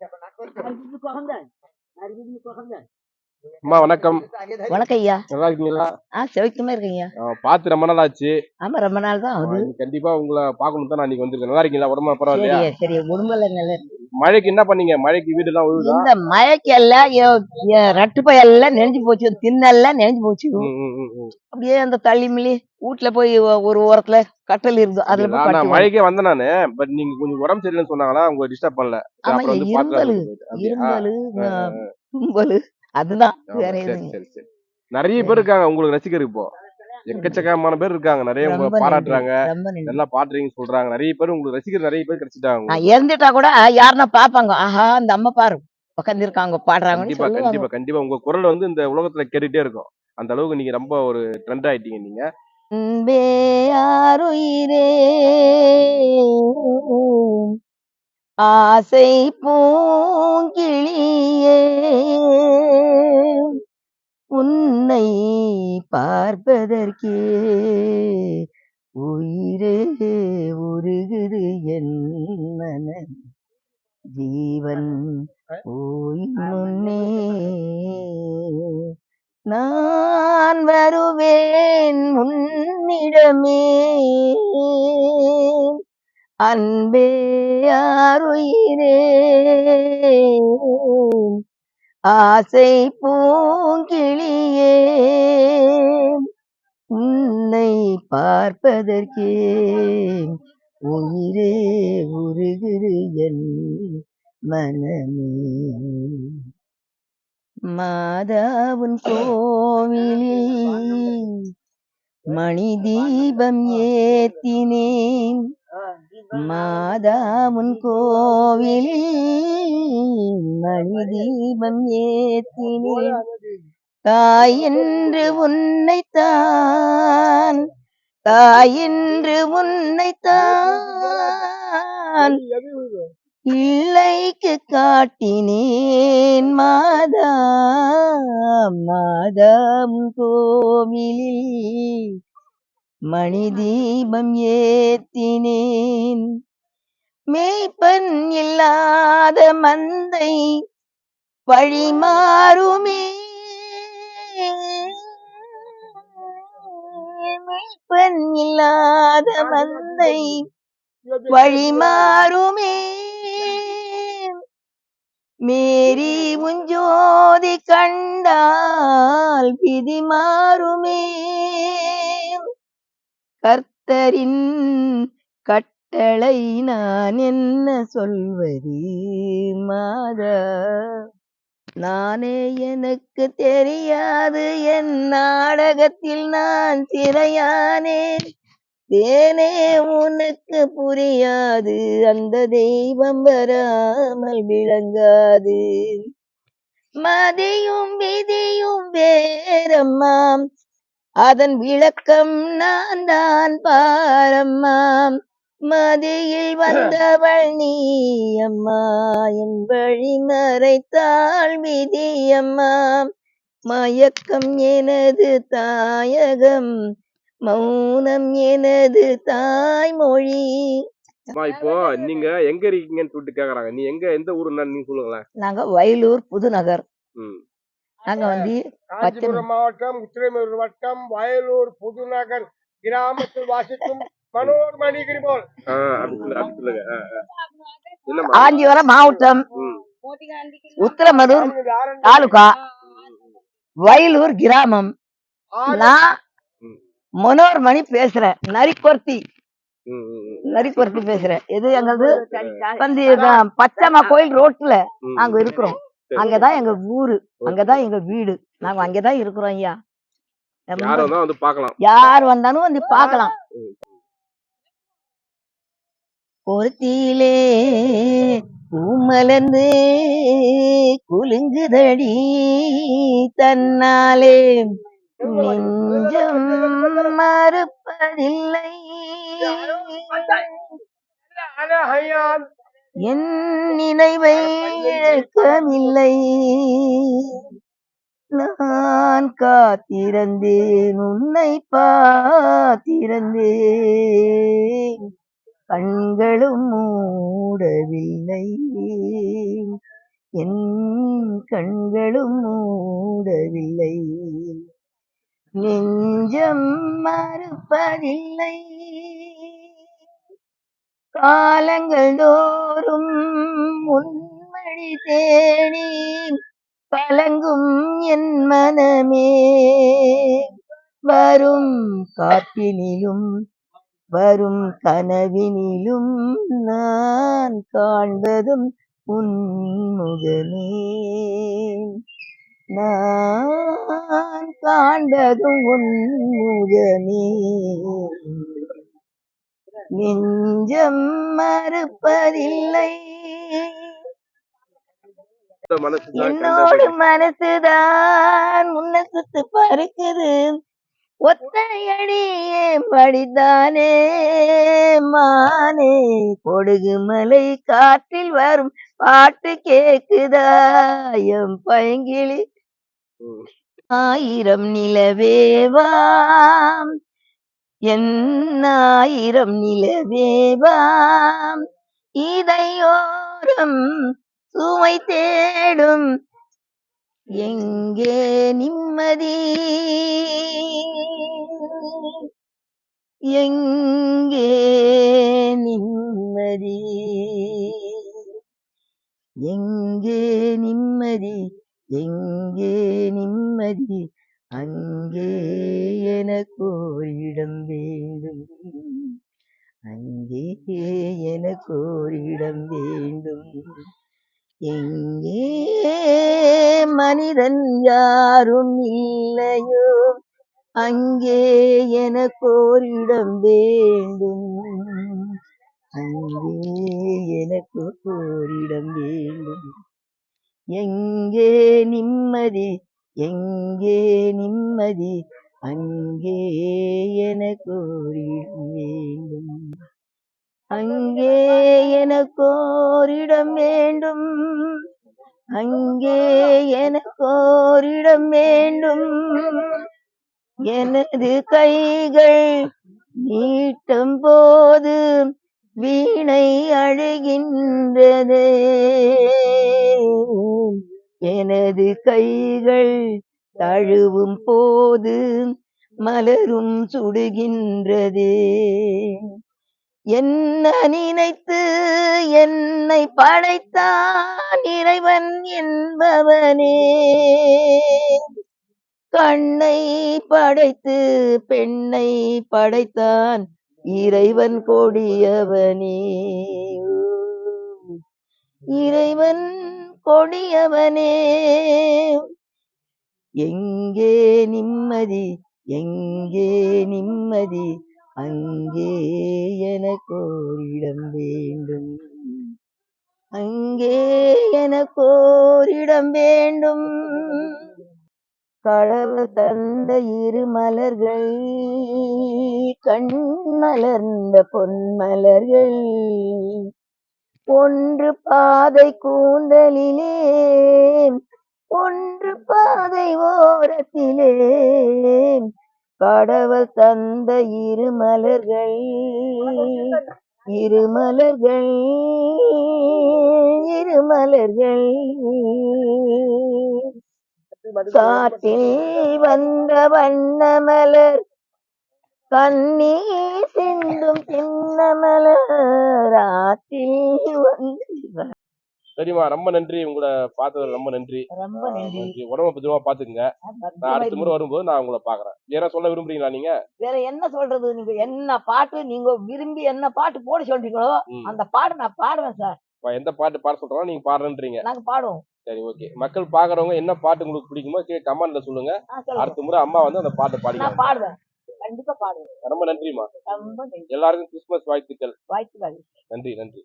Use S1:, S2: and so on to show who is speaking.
S1: আর কখন দেন? আর কখন যায় அம்மா வணக்கம்.
S2: வணக்கம் ஐயா
S1: நல்லா இருக்கீங்களா
S2: ஆ செவிக்கமா இருக்கீங்க
S1: ஆ, பார்த்து ரொம்ப நாள் ஆச்சு
S2: ஆமா ரொம்ப நாள் தான் ஆகுது.
S1: கண்டிப்பா உங்களை பார்க்கணும் தான் நான் இன்னைக்கு வந்திருக்கேன். நல்லா இருக்கீங்களா உடம்பு பரவாயில்லையா?
S2: சரி உடம்புல நல்ல
S1: மழைக்கு என்ன பண்ணீங்க? மழைக்கு வீடு எல்லாம் உழுதா?
S2: இந்த மழைக்கு எல்லாம் ரட்டு பையெல்லாம் நெஞ்சு போச்சு. திண்ணெல்லாம் நெஞ்சு போச்சு. அப்படியே அந்த தள்ளி மிள்ளி வீட்டுல போய் ஒரு ஓரத்துல கட்டல் இருந்து அதுல
S1: நான் மழைக்கே வந்தேன் நானு. பட் நீங்க கொஞ்சம் உடம்பு சரியில்லைன்னு சொன்னாங்களா உங்க டிஸ்டர்ப் பண்ணல.
S2: இரும்பலு? இரும்பலு. தும்பலு. அதுதான். வேற எதுவும்
S1: நிறைய பேர் இருக்காங்க உங்களுக்கு ரசிகர் இப்போ. எக்கச்சக்கமான பேர் இருக்காங்க. நிறைய உங்களை பாராட்டுறாங்க. நல்லா பாடுறீங்கன்னு சொல்றாங்க. நிறைய பேர் உங்களுக்கு ரசிகர் நிறைய பேர் கிடைச்சிட்டாங்க
S2: நான். இறந்துட்டா கூட யாருன்னா பாப்பாங்க ஆஹா அந்த அம்மா பாரு. உட்காந்துருக்காங்க பாடுறாங்கன்னு
S1: கண்டிப்பா கண்டிப்பா கண்டிப்பா. உங்க குரல் வந்து இந்த உலகத்துல கேட்டுட்டே இருக்கும். அந்த அளவுக்கு நீங்க ரொம்ப ஒரு ட்ரெண்ட் ஆயிட்டீங்க நீங்க.
S2: அன்பே ஆருயிரே ஆசை பூங்கிளியே உன்னை பார்ப்பதற்கே உயிரே உருகுது என் மனம். ஜீவன் ஓய் முன்னே நான் வருவேன் முன்னிடமே அன்பே ஆருயிரே ஆசை பூங்கிளியே உன்னை பார்ப்பதற்கே உயிரே உருகுது என் மனமே. மாதாவுன் கோவிலில் மணி தீபம் ஏத்தினேன். மாதா மாதாவின் கோவிலில் மணி தீபம் ஏத்தினேன். தாய் என்று உன்னைத்தான் தாய் என்று உன்னைத்தான் பிள்ளைக்கு காட்டினேன். மாதா மாதம் கோவிலில் மணி தீபம் ஏத்தினேன். மேய்ப்பன் இல்லாத மந்தை வழி மாறுமே மேய்ப்பன் இல்லாத மந்தை வழி மாறுமே மேரி முஞ்சோதி கண்டால் விதி மாறுமே கர்த்தரின் கட்டளை நான் என்ன சொல்வது மாதா? நானே எனக்கு தெரியாது என் நாடகத்தில் நான் சிறையானேன் தேனே உனக்கு புரியாது அந்த தெய்வம் வராமல் விளங்காது. மதியும் விதியும் வேறம்மாம் அதன் விளக்கம் நான் தான் பாரம்மாம் மதியில் வந்தவள் நீ அம்மா. என் வழி மறைத்தாள் விதியம்மா மயக்கம் எனது தாயகம். மௌனம் எனது தாய்மொழி.
S1: இப்போ நீங்க எங்க இருக்கீங்கன்னு சொல்லிட்டு கேக்குறாங்க. நீ எங்க எந்த ஊருன்னா நீங்க சொல்லுங்களேன்.
S2: நாங்க வயலூர் புதுநகர்.
S1: ம்.
S2: நாங்க வந்து
S3: காஞ்சிபுரம் மாவட்டம் உத்திரமேரூர் வட்டம் வயலூர் புதுநகர் கிராமத்தில் வாசிக்கும் மனோர் மணிகிரிபோல்
S1: ஆ, அப்படி சொல்லுங்க அப்படி சொல்லுங்க ஆ, ஆ. என்னம்மா
S2: காஞ்சிபுரம் மாவட்டம்
S1: ம்.
S2: உத்திரமதூர் தாலுகா வயலூர் கிராமம் நான். மனோர்மணி பேசுறேன் நரிக்கொர்த்தி. நரிக்கொர்த்தி பேசுறேன் இது எங்களது வந்து இதான் பச்சைமா கோயில் ரோட்ல. நாங்க இருக்கிறோம். அங்கதான் எங்க ஊரு. அங்கதான் எங்க வீடு. நாங்க அங்கதான் இருக்கிறோம் ஐயா.
S1: யார் வந்தா வந்து பார்க்கலாம்.
S2: யார் வந்தாலும் வந்து பார்க்கலாம். ஒருத்தியிலே பூமலர்ந்து குலுங்குதடி தன்னாலே நெஞ்சம் மறுப்பதில்லை. என் நினைவை இழக்கவில்லை. நான் காத்திருந்தேன் உன்னை பார்த்திருந்தேன். கண்களும் மூடவில்லை. என் கண்களும் மூடவில்லை. நெஞ்சம் மறுப்பதில்லை. காலங்கள் தோறும் உன்மழி தேனி கலங்கும் என் மனமே. வரும் காற்றினிலும் வரும் கனவினிலும் நான் காண்பதும் உன் முகமே. நான் காண்பதும் உன் முகமே. நெஞ்சம் மறுப்பதில்லை. என்னோடு மனசுதான் உன்னை சுத்து பறக்குது. ஒத்தையடியே படித்தானே? மானே கொடுகு மலை காற்றில் வரும் பாட்டு கேக்குதா? எம் பைங்கிளி. ஆயிரம் நிலவேவாம். என்னாயிரம் நிலவேவாம் இதையோரம் சுமை தேடும் எங்கே நிம்மதி? எங்கே நிம்மதி? எங்கே நிம்மதி? எங்கே நிம்மதி? அங்கே எனக்கு ஒரு இடம் வேண்டும். அங்கே எனக்கு ஒரு இடம் வேண்டும். எங்கே மனிதன் யாரும் இல்லையோ அங்கே எனக்கு ஒரு இடம் வேண்டும். அங்கே எனக்கு ஒரு இடம் வேண்டும். எங்கே நிம்மதி எங்கே நிம்மதி அங்கே எனக்கு ஒரு வேண்டும் அங்கே எனக்கு ஓரிடம் வேண்டும். அங்கே எனக்கு ஓரிடம் வேண்டும். எனது கைகள் நீட்டும் போது வீணை அழுகின்றதே. கைகள் தழுவும் போது மலரும் சுடுகின்றது. என்ன நினைத்து என்னை படைத்தான் இறைவன் என்பவனே. கண்ணை படைத்து பெண்ணை படைத்தான் இறைவன் கொடியவனே. இறைவன் கொடியவனே. எங்கே நிம்மதி எங்கே நிம்மதி அங்கே எனக்கு ஓரிடம் வேண்டும். அங்கே எனக்கு ஓரிடம் வேண்டும். களவு தந்த இரு மலர்கள் கண் மலர்ந்த பொன்மலர்கள் ஒன்று பாதை கூந்தலிலே ஒன்று பாதை ஓரத்திலே. கடவுள் தந்த இரு மலர்கள் இரு மலர்கள் இரு மலர்கள். காற்றில் வந்த வண்ண மலர் கண்ணீர் சிந்தும் சின்ன மலர் ஆற்றில் வந்து
S1: சரிம்மா ரொம்ப நன்றி. உங்களை பார்த்ததுல ரொம்ப நன்றி.
S2: ரொம்ப நன்றி.
S1: உடம்ப பத்திரமா பாத்துக்கங்க நான் அடுத்த முறை வரும்போது நான் உங்களை பாக்குறேன் வேற சொல்ல விரும்புறீங்களா நீங்க?
S2: வேற என்ன சொல்றது? நீங்க என்ன பாட்டு நீங்க விரும்பி என்ன பாட்டு போட சொல்றீங்களோ. அந்த பாட்டு நான் பாடுவேன் சார்.
S1: எந்த பாட்டு பாட சொல்றோம் நீங்க பாடுறேன்றீங்க.
S2: நாங்க பாடுவோம்.
S1: சரி ஓகே. மக்கள் பாக்குறவங்க என்ன பாட்டு உங்களுக்கு பிடிக்குமோ கீழே கமெண்ட்ல
S2: சொல்லுங்க.
S1: அடுத்த முறை அம்மா வந்து அந்த பாட்டு
S2: நான்
S1: பாடிக்கலாம்
S2: பாடுவேன். கண்டிப்பா பாடுவேன்
S1: ரொம்ப நன்றிம்மா.
S2: ரொம்ப நன்றி.
S1: எல்லாருக்கும் கிறிஸ்துமஸ் வாழ்த்துக்கள்.
S2: வாய்ப்பு
S1: நன்றி நன்றி.